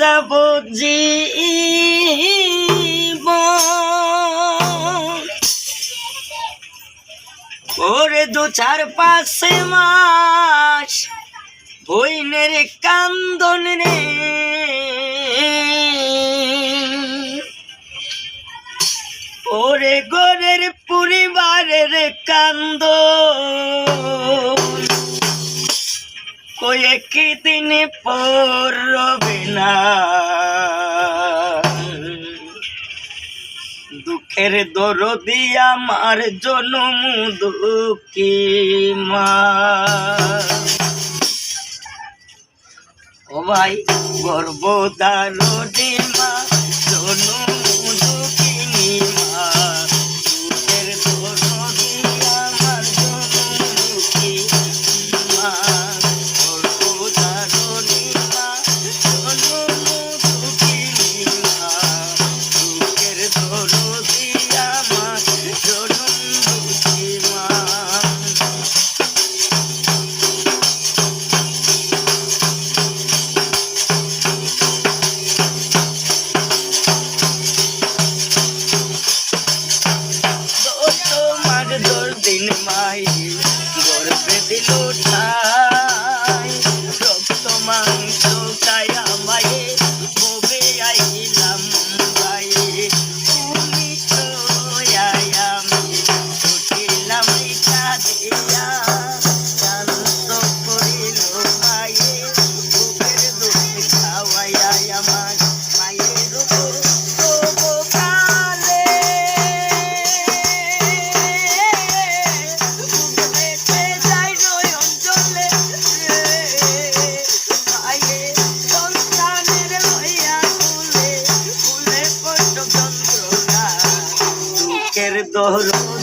যাব যে ওরে দু চার পাশে মাস বইনের কান্দন রে। ওরে গোরের পরিবারের কান্দন। দেখি পড়বে না দুঃখের দরদি আমার জনম দুঃখী মা ও ভাই গর্ব দারো মা জনম hold.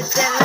It's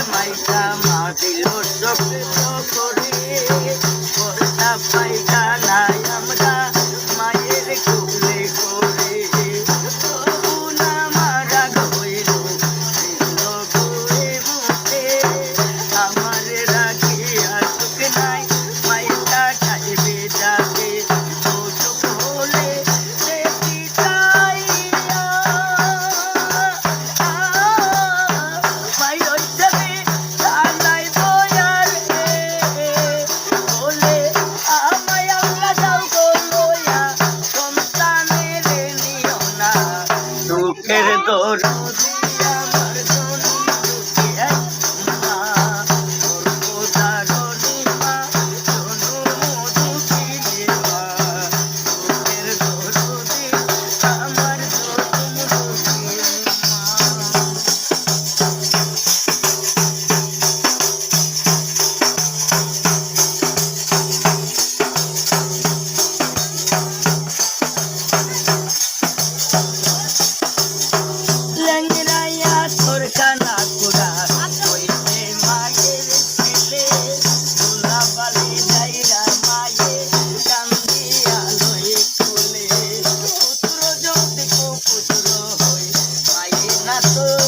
Oh.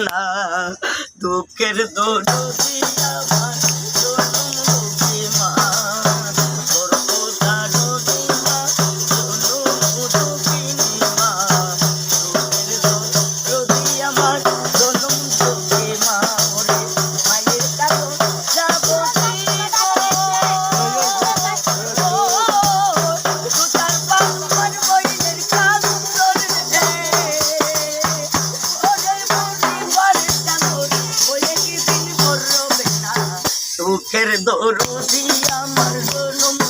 না দুঃখের দরদি সুখের দরদি আমার জনম।